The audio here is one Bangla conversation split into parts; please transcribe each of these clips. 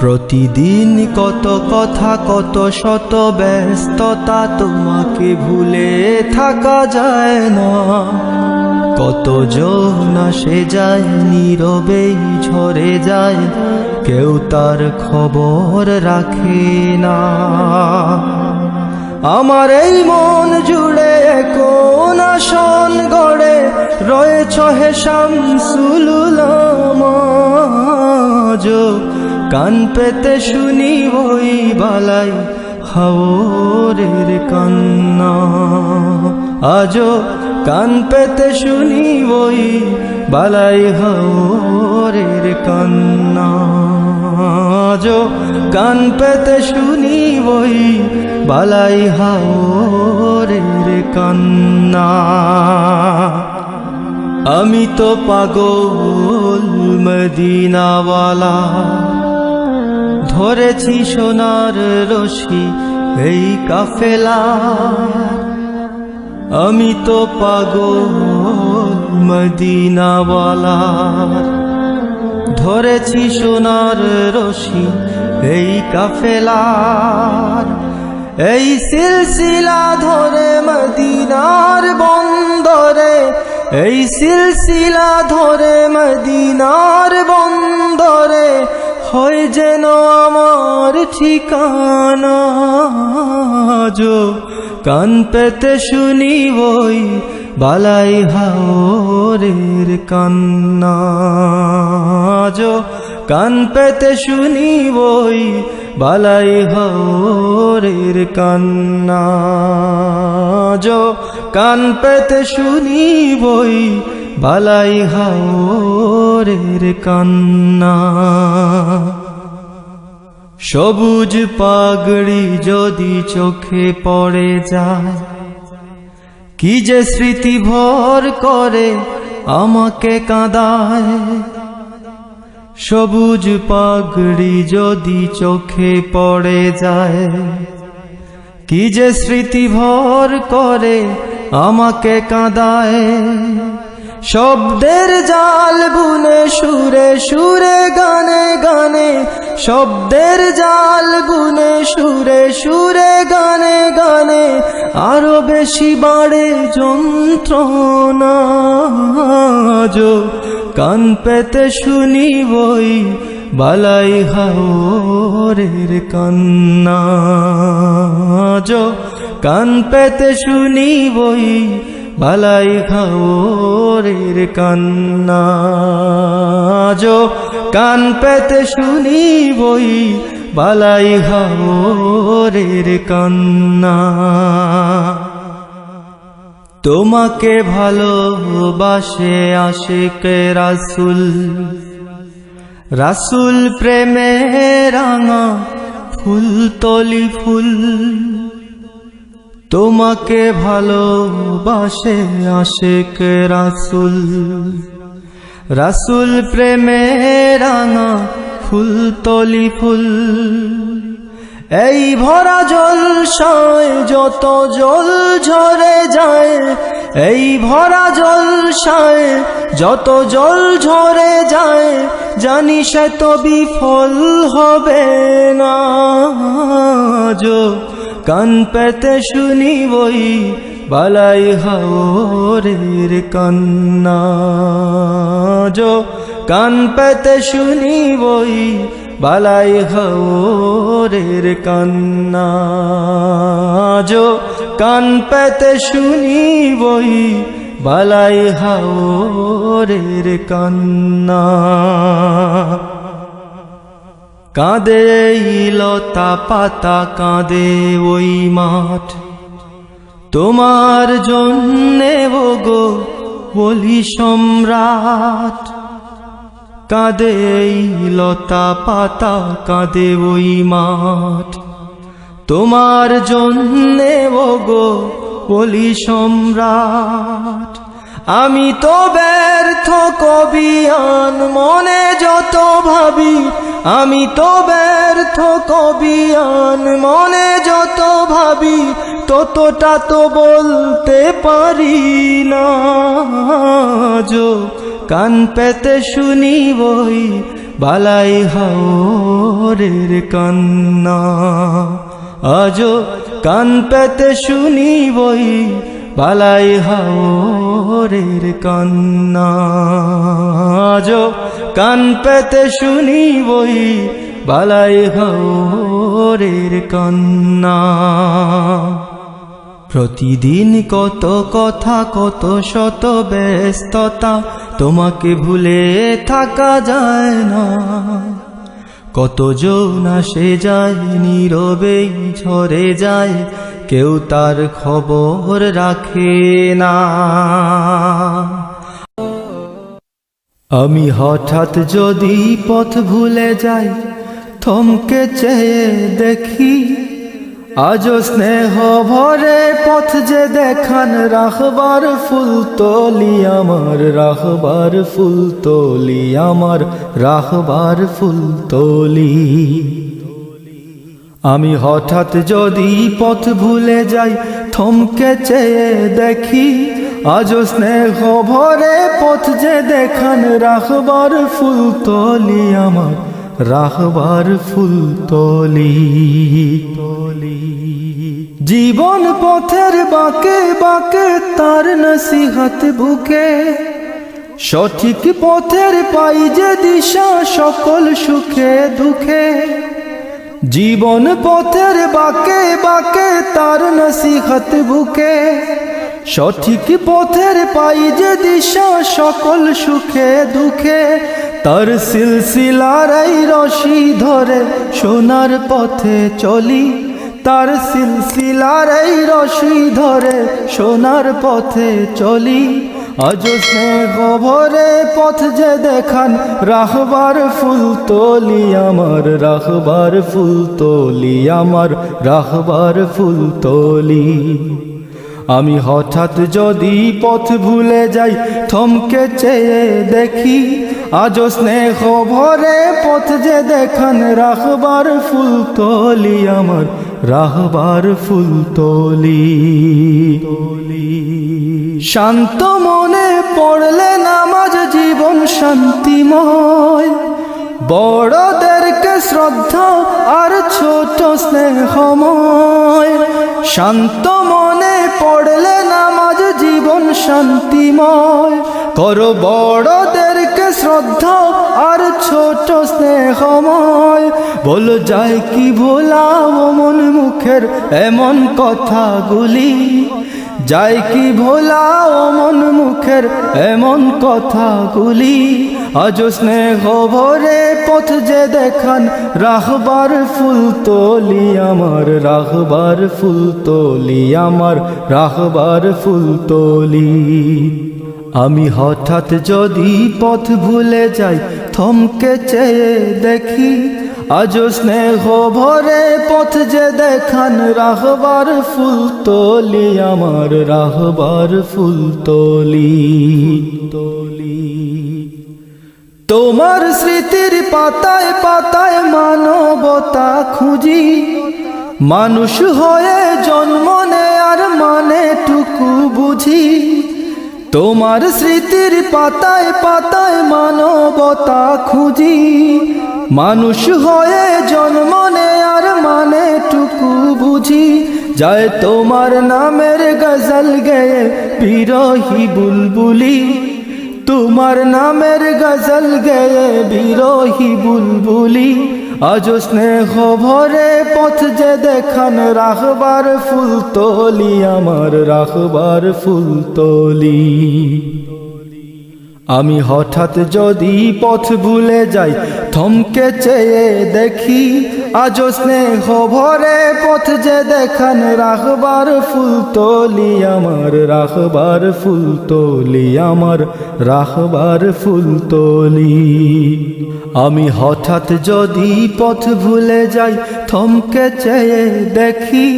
প্রতিদিন কত কথা, কত শত ব্যস্ততা তোমাকে ভুলে থাকা যায় না। কত জন সে যায় নীরবেই ঝরে যায়, কেউ তার খবর রাখে না। আমার এই মন জুড়ে কোন আসন গড়ে রয়েছ হে শামসুলুলামাজ কান পেতে শুনি ওই বালাই হাওরের কান্না। আজো কান পেতে শুনি ওই বালাই হাওরের কান্না। আজো কান পেতে শুনি ওই বালাই হাওরের কান্না। আমি তো পাগল মদিনাওয়ালা। ধরেছি সোনার রশি এই কাফেলা। আমি তো পাগল মদিনাওয়ালা। ধরেছি সোনার রশি এই কাফেলার এই সিলসিলা ধরে মদিনার বন্দরে, এই সিলসিলা ধরে মদিনার বন্দরে হয় যেন আমার ঠিকানা যো কান পেতে শুনি ওই বালাই হাওরের কান্না। যো কান পেতে শুনি ওই বালাই হাওরের কান্না। যো কান পেতে শুনি ওই বালাই হাওরের কান্না। সবুজ পাগড়ি যদি চোখে পড়ে যায়, কি যে স্মৃতি ভর করে আমাকে কাঁদায়। সবুজ পাগড়ি যদি চোখে পড়ে যায়, কি যে স্মৃতি ভর করে আমাকে কাঁদায়। শব্দের জাল বুনে সুরে সুরে গানে গানে, শব্দের জাল বুনে সুরে সুরে গানে গানে, আরও বেশি বাড়ে যন্ত্রণা। কান পেতে শুনি বই বালাই হাওরের কান্না। কান পেতে শুনি বই বালাই খাওরের কান্না যো কান পেতে শুনি বই বালাই হাওরের কান্না। তোমাকে ভালোবাসে আশেকে রাসুল রাসুল প্রেমে রাঙা ফুল, তলি ফুল। তোমাকে ভালোবাসে আশেক রাসুল। রাসুল প্রেমে রাঙা ফুল, তলি ফুল। এই ভরা জল সায় যত জল ঝরে যায়, এই ভরা জল সায় যত জল ঝরে যায়, জানি সে তো বিফল হবে না কান পেতে শুনি বই বালাই হাওরের কান্না যো কান পেতে শুনি বই বালাই হাওরের কান্না যো কান পেতে শুনি বই বালাই হাওরের কান্না কাঁদে লতা পাতা, কাঁদে ওই মাঠ। তোমার জন্যে গো বলি সম্রাট। কাঁদে লতা পাতা, কাঁদে ওই মাঠ। তোমার জন্যে গো বলি সম্রাট। আমি তো ব্যর্থ কবিয়ান মনে যত ভাবি। আমি তো ব্যর্থ কবিয়ান মনে যত ভাবি। ততটা তো বলতে পারি না কান পেতে শুনি বই, বালাই হাওরের কান্না। আজো কান পেতে শুনি বই বালাই হাওরের কান্না। আজো কান পেতে শুনি বই বালাই হাওরের কান্না। প্রতিদিন কত কথা, কত শত ব্যস্ততা, তোমাকে ভুলে থাকা যায় না। কত জন সে যায় নীরবেই ঝরে যায় কেউ তার খবর রাখে না। আমি হঠাৎ যদি পথ ভুলে যাই, থমকে চেয়ে দেখি আজ স্নেহ ভরে পথ যে দেখান, রাখবার ফুল তলি আমার, রাখবার ফুল তলি আমার, রাখবার ফুল তলি। আমি হঠাৎ যদি পথ ভুলে যাই, থমকে চেয়ে দেখি আজ স্নেহ ভরে পথ যে দেখান, রাখবার ফুল তলি আমার, রাখবার ফুল তলি তলি। জীবন পথের বাঁকে বাঁকে তার নসিহত বুকে, সঠিক পথের পাই যে দিশা সকল সুখে দুঃখে জীবন পথের বাঁকে বাঁকে তার নসিহত বুকে। সঠিক পথের পাই যে দিশা সকল সুখে দুঃখে। তার সিলসিলার এই রশি ধরে সোনার পথে চলি। তার সিলসিলার এই রশি ধরে সোনার পথে চলি। আজ স্নেহ ভরে পথ যে দেখান, রাহবার ফুল তোলি আমার, রাহবার ফুল তোলি আমার, রাহবার ফুল তোলি। আমি হঠাৎ যদি পথ ভুলে যাই, থমকে চেয়ে দেখি, আজ স্নেহ ভরে পথ যে দেখান রাখবার ফুল তোলি আমার রাহবার ফুল তোলি। শান্ত মনে পড়লে নামাজ জীবন শান্তিময়। বড়দেরকে শ্রদ্ধা আর ছোট স্নেহময়। শান্ত মনে পড়লে নামাজ জীবন শান্তিময়। করো বড়দেরকে শ্রদ্ধা আর ছোট স্নেহময়। বল যায় কি ভোলা ও মন মুখের এমন কথাগুলি? যায় কি ভোলা ও মন মুখের এমন কথাগুলি? আজ স্নেহ ভরে পথ যে দেখান, রাহবার ফুল তোলি আমার, রাহবার ফুল তোলি আমার, রাহবার ফুল তোলি। আমি হঠাৎ যদি পথ ভুলে যাই, থমকে চেয়ে দেখি আজ স্নেহ ভরে পথ যে দেখান, রাহবার ফুল তোলি, আমার রাহবার ফুল তোলি তোলি। তোমার স্মৃতির পাতায় পাতায় মানবতা খুঁজি, মানুষ হয়ে জন্ম নেয়ার মানে টুকু বুঝি। তোমার স্মৃতির পাতায় পাতায় মানবতা খুঁজি। মানুষ হয়ে জন্মনে আর মানে টুকু বুঝি। যায় তোমার নামের গজল গেয়ে বিরহি বুলবুলি। তোমার নামের গজল গেয়ে বিরহি বুলবুলি। আজ স্নেহ ভরে পথ যে দেখান রাখবার ফুলতলি আমার রাখবার ফুল তোলি আমি হঠাৎ যদি পথ ভুলে যাই, থমকে চেয়ে দেখি আজ স্নেহ ভরে পথ যে দেখান রাখবার ফুল তোলি আমার, রাখবার ফুল তোলি আমার, রাখবার ফুল তোলি। আমি হঠাৎ যদি পথ ভুলে যাই, থমকে চেয়ে দেখি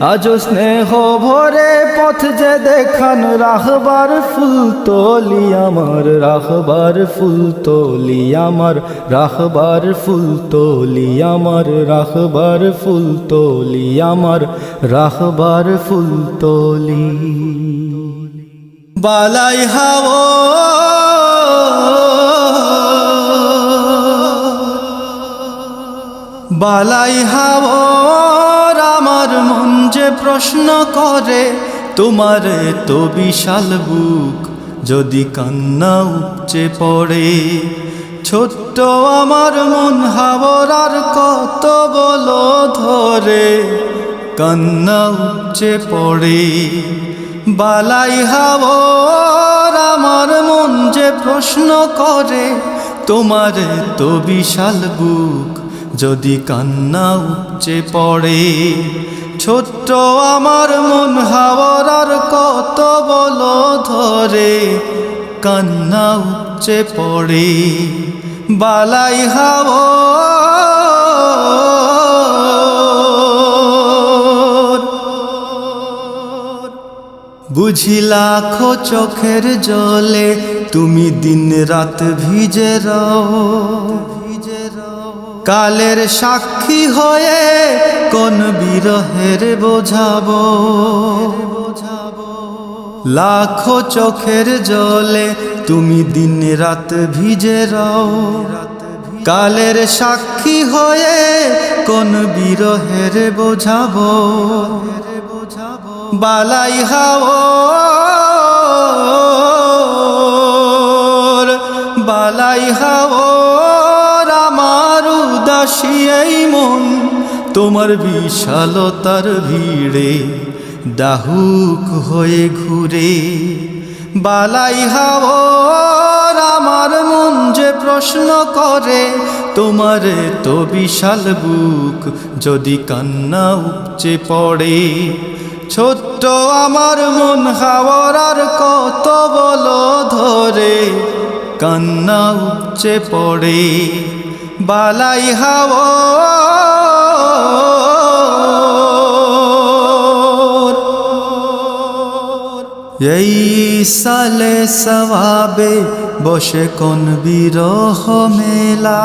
আজ স্নেহ ভরে পথ যে দেখান, রাহবার ফুল তোলি আমার, রাহবার ফুল তোলি আমার, রাহবার ফুল তোলি আমার, রাহবার ফুল তোলি আমার, রাহবার ফুল তোলি। বালাই হাও বালাই হাওর আমার মন যে প্রশ্ন করে, তোমার তো বিশাল বুক। যদি কান্না উপচে পড়ে, ছোট্ট আমার মন হাওর আর কত বলো ধরে। কান্না উপচে পড়ে, বালাই হাওর আমার মন যে প্রশ্ন করে, তোমার তো বিশাল বুক। যদি কান্না উপচে পড়ে, ছোট্ট আমার মন হাওয়ার কত বল ধরে কান্না উপচে পড়ে, বালাই হাওয়ার। বুঝি লাখো চোখের জলে তুমি দিন রাত ভিজে রও। কালের সাক্ষী হয়ে কোন বিরহের বোঝাবো? লাখো চোখের জলে তুমি দিন রাত ভিজে রও। কালের সাক্ষী হয়ে কোন বিরহের বোঝাবো? বালাই হাওর বালাই হাওর উদাসী এই মন, তোমার বিশালতার ভিড়ে দাহুক হয়ে ঘুরে। বালাই হাওর আমার মন যে প্রশ্ন করে, তোমার তো বিশাল বুক যদি কান্না উপচে পড়ে। ছোট্ট আমার মন হাওয়ার কত বলো ধরে, কান্না উপচে পড়ে। বালাই হাওয়ার এই সালে সবাবে বসে কোন বিরহ মেলা?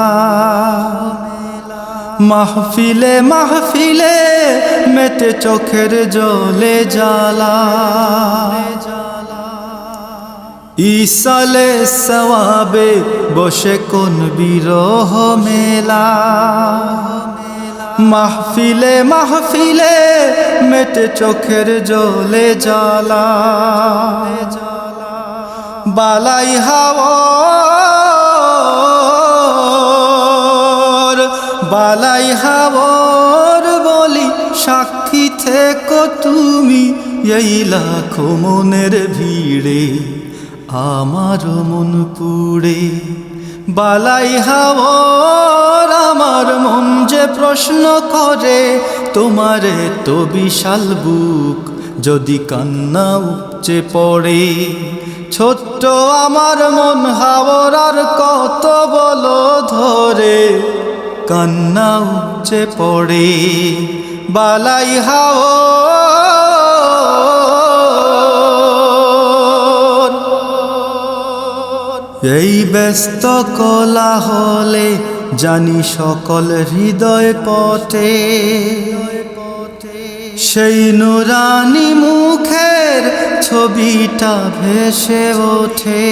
মাহফিলে মাহফিলে মেটে চোখের জলে জ্বালা। ইসালে সওয়াবে বসে কোন বিরহ মেলা? মাহফিলে মাহফিলে মেটে চোখের জলে জ্বালা। বালাই হাওয়ার বালাই হাওয়ার বলি সাক্ষী থেকো তুমি, এই লাখো মনের ভিড়ে। আমার মন পুড়ে, বালাই হাওয়ার আমার মন যে প্রশ্ন করে, তোমারে তো বিশাল বুক, যদি কান্না উপচে পড়ে। ছোট্ট আমার মন হাওয়ার কত বলো ধরে, কান্না উপচে পড়ে, বালাই হাওয়ার এই ব্যস্ত কলা হলে জানি সকল হৃদয় পটে। সেই নুরানি মুখের ছবিটা ভেসে ওঠে।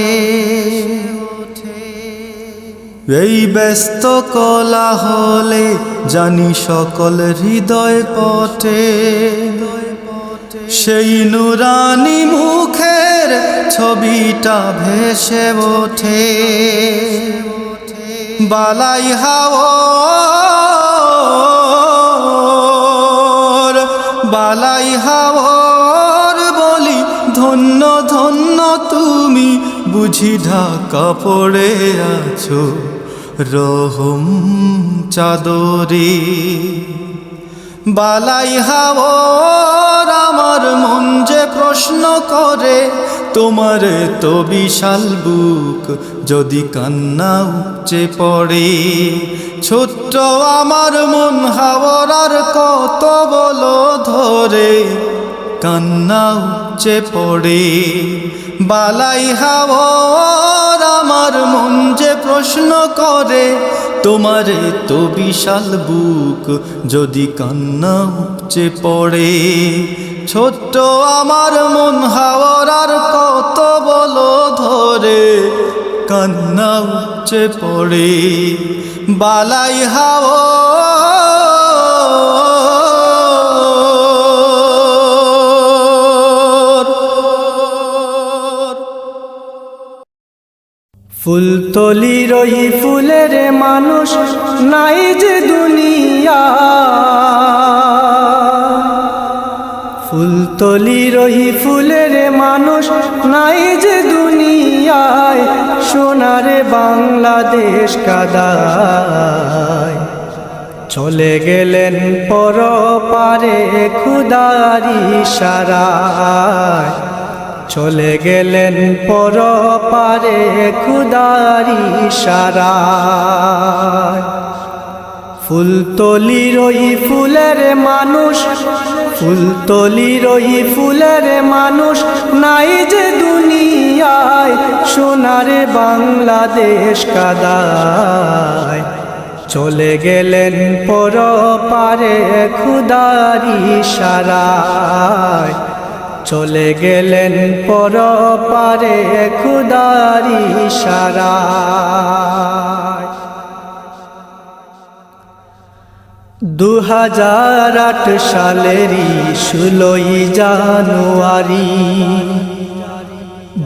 এই ব্যস্ত কলা হলে জানি সকল হৃদয় পটে। সেই নুরানি মুখের ছবিটা ভেসে ওঠে। বালাই হাওয়ার বালাই হাওয়ার বলি, ধন্য ধন্য তুমি বুঝি ঢাকা পড়ে আছো, রহম চাদরে। বালাই হাওয়ার আমার মন যে প্রশ্ন করে তোমার তো বিশাল বুক, যদি কান্না উপচে পড়ে। ছোট্ট আমার মন হাওয়ার আর কত বলো ধরে, কান্না উপচে পড়ে। বালাই হাওয়ার আমার মন যে প্রশ্ন করে, তোমারে তো বিশাল বুক, যদি কান্না উপচে পড়ে। ছোট্ট আমার মন হাওয়ার কত বল ধরে, কান্না উচ্চে পড়ে, বালাই হাওয়া ফুলতলি রহি ফুলের মানুষ নাই যে দুনিয়া। ফুলতলির রহি ফুলের মানুষ নাই যে দুনিয়ায়, সোনার বাংলাদেশ কাদায়। চলে গেলেন পর পারে খুদারি সারায়। চলে গেলেন পর পারে খুদারি সারায়। ফুলতলির রহি ফুলের মানুষ ফুলতলির ওই ফুলের মানুষ নাই যে দুনিয়ায়, সোনার বাংলাদেশ কাদায়। চলে গেলেন পর পারে খুদারি সারায়। চলে গেলেন পর পারে খুদারি সারায়। দু হাজার আট সালেরই ষোলোই জানুয়ারি।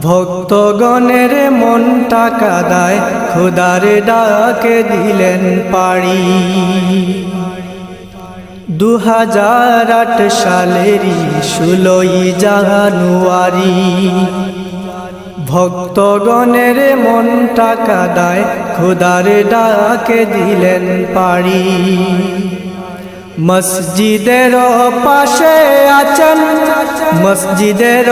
ভক্তগণের মন টাকা দায়, খুদার ডাকে দিলেন পাড়ি। দু হাজার আট সালেরই ষোলোই জানুয়ারি। ভক্তগণের মন টাকা দায়, খুদার ডাকে দিলেন পাড়ি। মসজিদের পাশে আছেন, মসজিদের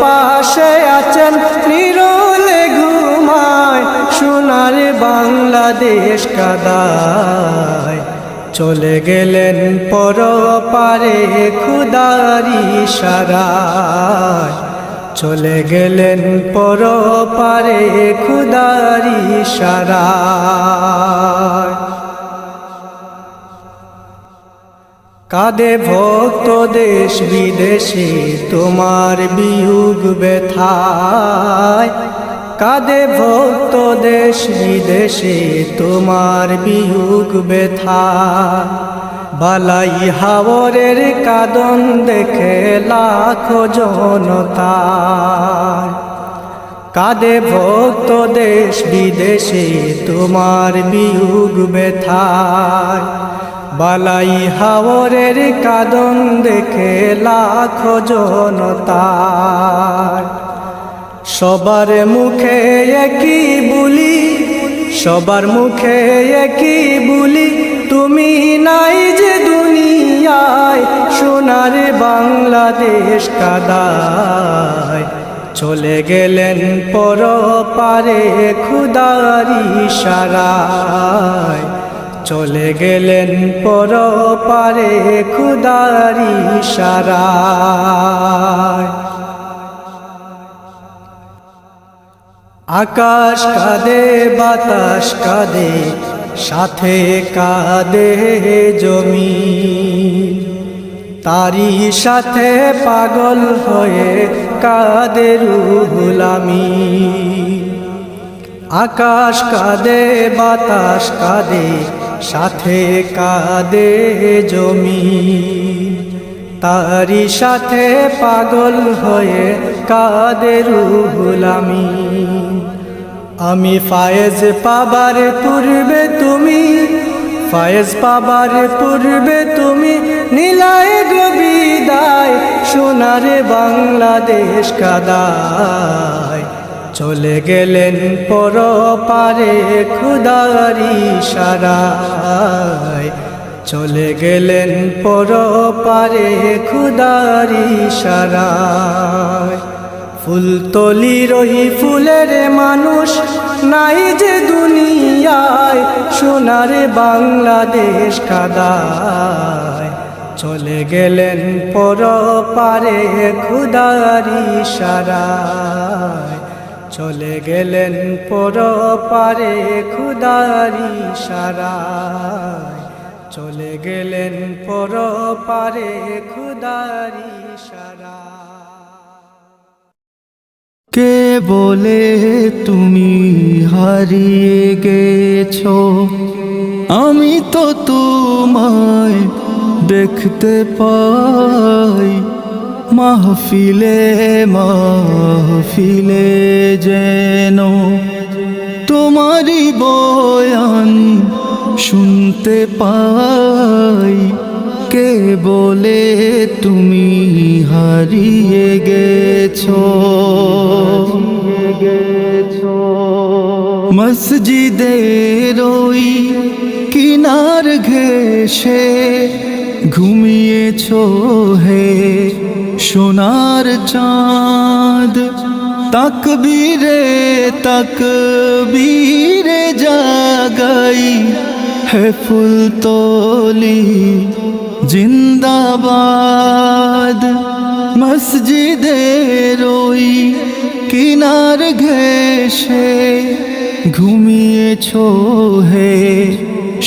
পাশে আছেন, নিরলে ঘুমায় সোনার বাংলাদেশ কাদায়। চলে গেলেন পর পারে খুদারি সারায় চলে গেলেন পর পারে খুদারি সারায় কাদে ভক্ত দেশ বিদেশে, তোমার বিয়োগ ব্যথায়। কাদে ভক্ত দেশ বিদেশে, তোমার বিয়োগ ব্যথা বালাই হাওরের কাদন দেখে লাখো জনতা কাদে ভক্ত দেশ বিদেশে, তোমার বিয়োগ ব্যথায়। বালাই হাওরের কাদন দেখে লাখ জনতার সবার মুখে একই বুলি, সবার মুখে একই বুলি, তুমি নাই যে দুনিয়ায়, সোনার বাংলাদেশ কাদায়। চলে গেলেন পর পারে খুদারি সারায়। চলে গেলেন পর পারে খুদারি সারায়। আকাশ কাঁদে, বাতাস কাঁদে, সাথে কাঁদে জমি। তারি সাথে পাগল হয়ে কাঁদে রুহুলামি আকাশ কাঁদে, বাতাস কাঁদে, সাথে কাঁদে জমি তারি সাথে পাগল হয়ে কাঁদে রুহুলামি আমি ফায়েজ পাবার পূর্বে তুমি ফায়েজ পাবার পূর্বে তুমি নীলায় গবিদায় সোনারে বাংলাদেশ কাদায় চলে গেলেন পর পারে খুদারি সারায় চলে গেলেন পর পারে খুদারি সারায় ফুলতলি রহি ফুলের মানুষ নাই যে দুনিয়ায়, সোনার বাংলাদেশ কাদায়। চলে গেলেন পর পারে খুদারি সারায় চলে গেলেন পর পারে খুদারি সারায় চলে গেলেন পর পারে খুদারি সারায় কে বলে তুমি হারিয়ে গেছো? আমি তো তোমায় দেখতে পাই। মাহফিলে মাহফিলে যেন তোমারই বয়ান শুনতে পাই। কে বলে তুমি হারিয়ে গেছো। মসজিদের ওই কিনার ঘেসে ঘুমিয়েছ হে সোনার চাঁদ। তাকবীরে তাকবীরে জাগাই হে ফুল তোলি জিন্দাবাদ। মসজিদের ওই কিনার ঘেসে ঘুমিয়েছ হে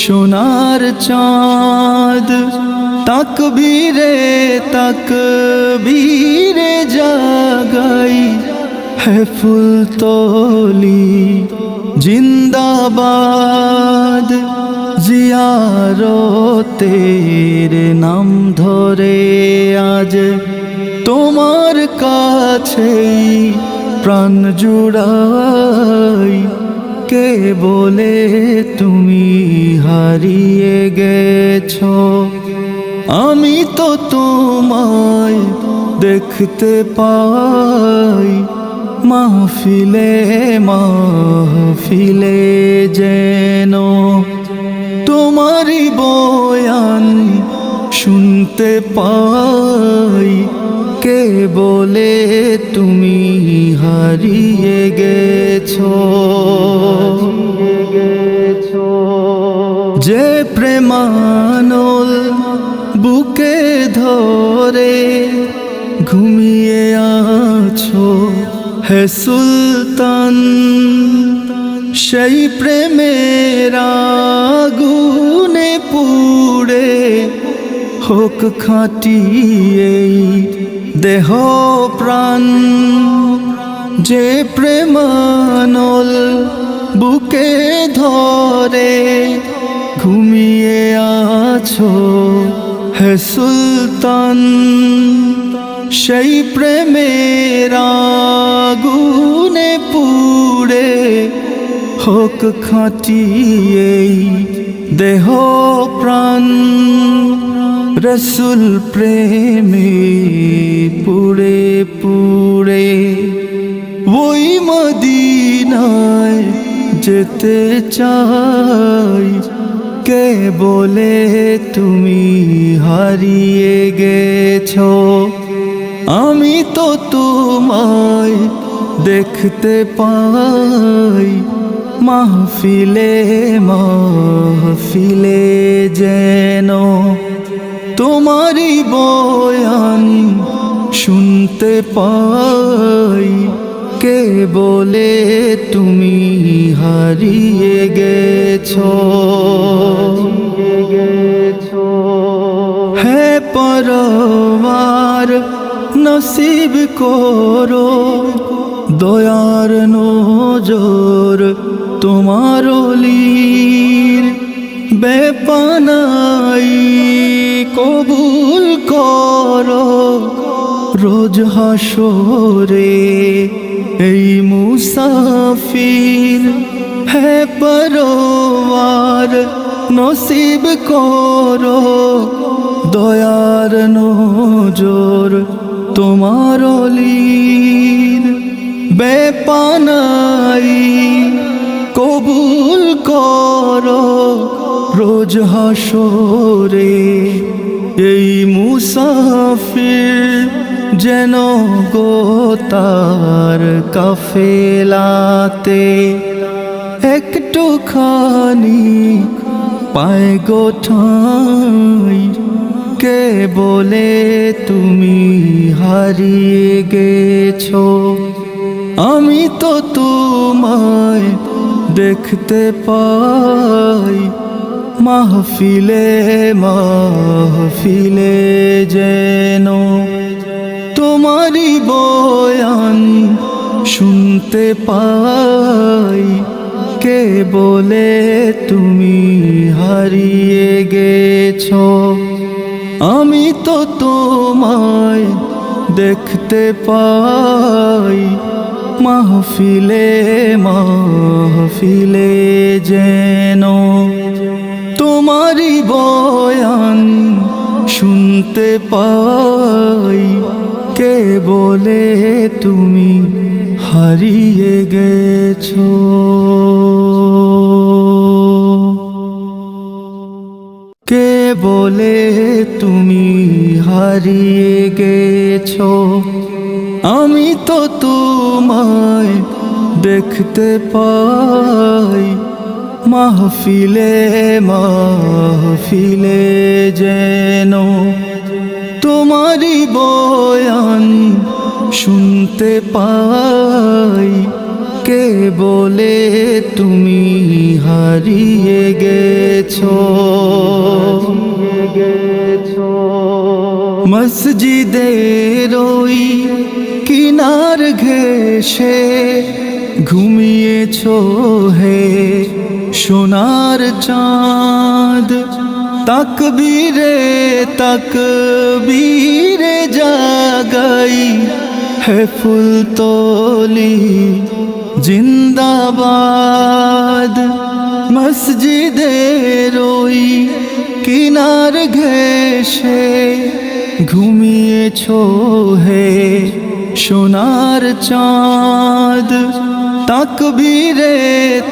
সোনার চাঁদ। তাকবীরে তাকবীরে জাগাই হে ফুল তোলি জিন্দাবাদ। জিয়ারতের নাম ধরে আজ তোমার কাছেই প্রাণ জুড়াই। কে বলে তুমি হারিয়ে গেছো? আমি তো তোমায় দেখতে পাই। মাহফিলে মাহফিলে যেন তোমারই বয়ান শুনতে পাই। কে বলে তুমি হারিয়ে গেছো? যে প্রেমানল বুকে ধরে ঘুমিয়ে আছো হে সুলতান। সেই প্রেমের আগুনে পুড়ে হোক খাটি এই দেহ প্রাণ। যে প্রেমানল বুকে ধরে ঘুমিয়ে আছো হে সুলতান, সেই প্রেমের আগুনে পুড়ে হোক খাটি এই দেহ প্রাণ, রসুল প্রেমে পুড়ে পুড়ে ওই মদিনায় যেতে চাই। কে বলে তুমি হারিয়ে গেছ? আমি তো তোমায় দেখতে পাই। মাহফিলে মাহফিলে যেন তোমারই বয়ান শুনতে পাই। কে বলে তুমি হারিয়ে গেছ? হে পরবার নসিব করো, দয়ার নজর তোমার লীর বেপানাই কবুল কর। রোজ হাসরে এই মুসাফির হে পরওয়ার নসিব করো। দয়ার নজর তোমার লীর বেপানাই কবুল করো, রোজ হাসরে এই মুসাফির যেন গো তার কাফেলাতে একটুখানি পায় গোঠাই। কে বলে তুমি হারিয়ে গেছো? আমি তো তোমায় দেখতে পাই মাহফিলে মাহফিলে যেন তোমারই বয়ান শুনতে পাই। কে বলে তুমি হারিয়ে গেছ? আমি তো তোমায় দেখতে পাই। মাহফিলে মাহফিলে যেন তোমারি বয়ান শুনতে পাই। কে বলে তুমি হারিয়ে গেছো? বলে তুমি হারিয়ে গেছো। আমি তো তোমায় দেখতে পাই। মাহফিলে মাহফিলে যেন তোমারই বয়ান শুনতে পাই। কে বলে তুমি হারিয়ে গেছো। মসজিদের ওই কিনার ঘেসে ঘুমিয়েছো হে সোনার চাঁদ। তাকবীরে তাকবীরে জাগাই হে ফুল তোলি জিন্দাবাদ। মসজিদের ওই কিনার ঘেসে ঘুমিয়েছো হে সোনার চাঁদ। তাকবীরে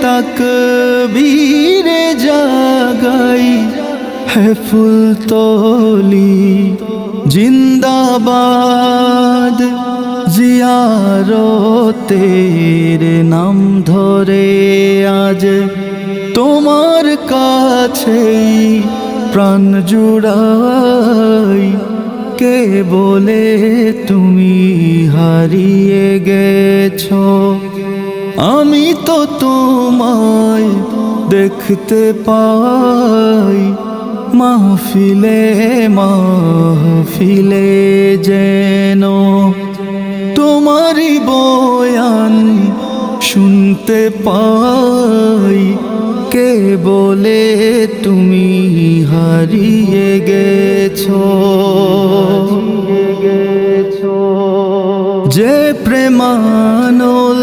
তাকবীরে জাগাই হে ফুল তোলি জিন্দাবাদ। জিয়ারতের নাম ধরে আজ তোমার কাছেই প্রাণ জুড়াই। কে বলে তুমি হারিয়ে গেছো? আমি তো তোমায় দেখতে পাই। মাহফিলে মাহফিলে যেন তোমারই বয়ান শুনতে পাই। কে বলে তুমি হারিয়ে গেছো? যে প্রেমানল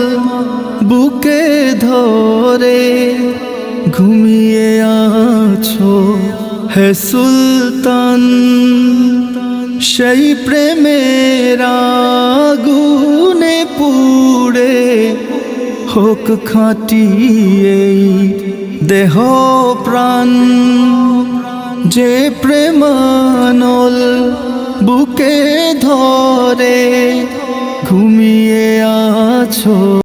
বুকে ধরে ঘুমিয়ে আছো হে সুলতান। সেই প্রেমের আগুনে পুড়ে হোক খাটি এই দেহ প্রাণ। যে প্রেমানল বুকে ধরে ঘুমিয়ে আছো।